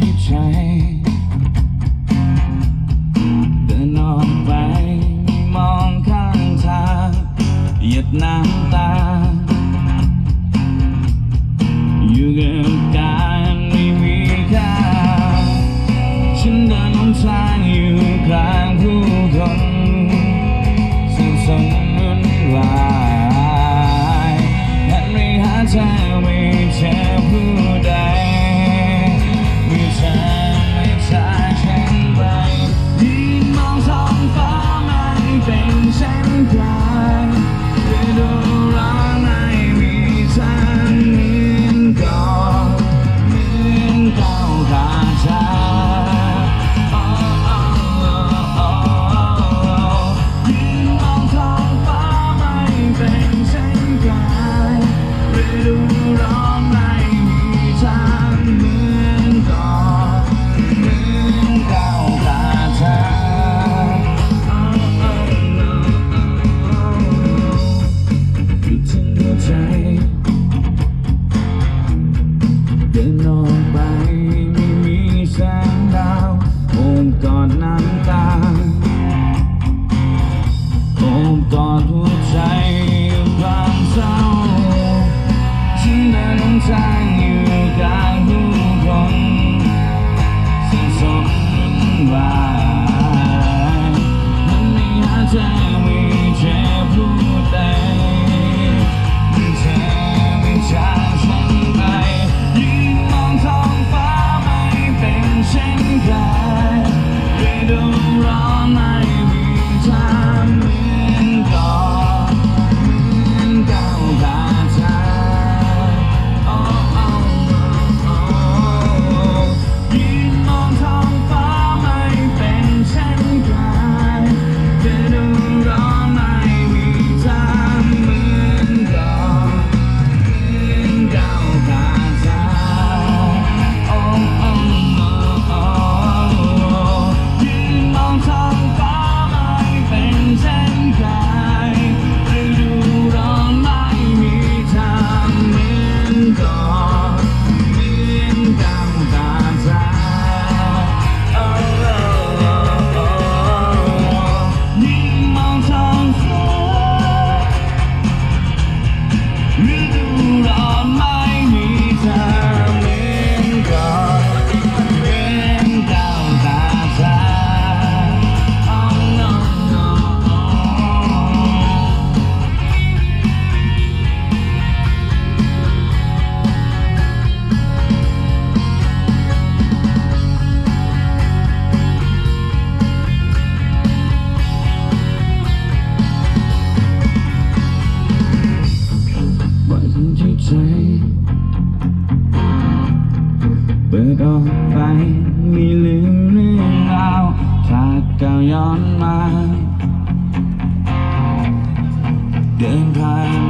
ที่ใจ เดินออกไปมองข้างทางหยดน้ำตา and i'm nantang ก้าวย้อนมา เดินผ่าน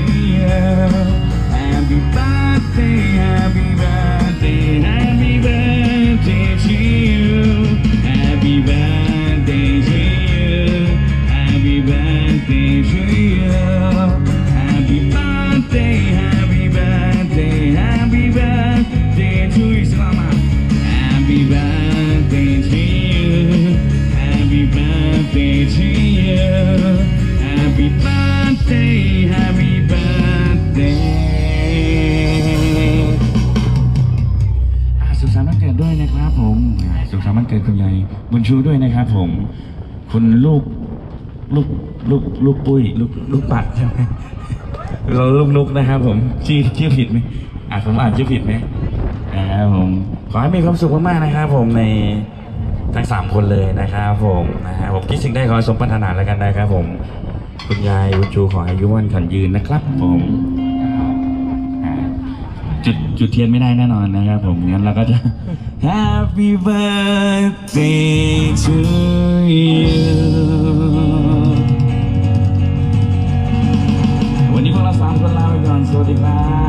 เกิดคุณยายบุญชูด้วยนะครับผม คุณลูกลูกลูกลูกปุ้ยลูกลูกปัดใช่ไหมเราลูกนุกนะครับผมชื่อชื่อผิดไหมอ่าผมอ่านชื่อผิดไหมนะครับผมขอให้มีความสุขมากๆนะครับ ผมในทั้งสามคนเลยนะครับผมนะฮะผมคิดสิ่งได้ขอสมปรารถนาแล้วกันนะครับผม คุณยายบุญชูขออายุวันขันยืนนะครับผม จุดจุดเทียนไม่ได้แน่นอนนะครับผมงั้นเราก็จะ Happy birthday to you วันนี้พวกเราสามคนลาไปก่อนสวัสดีครับ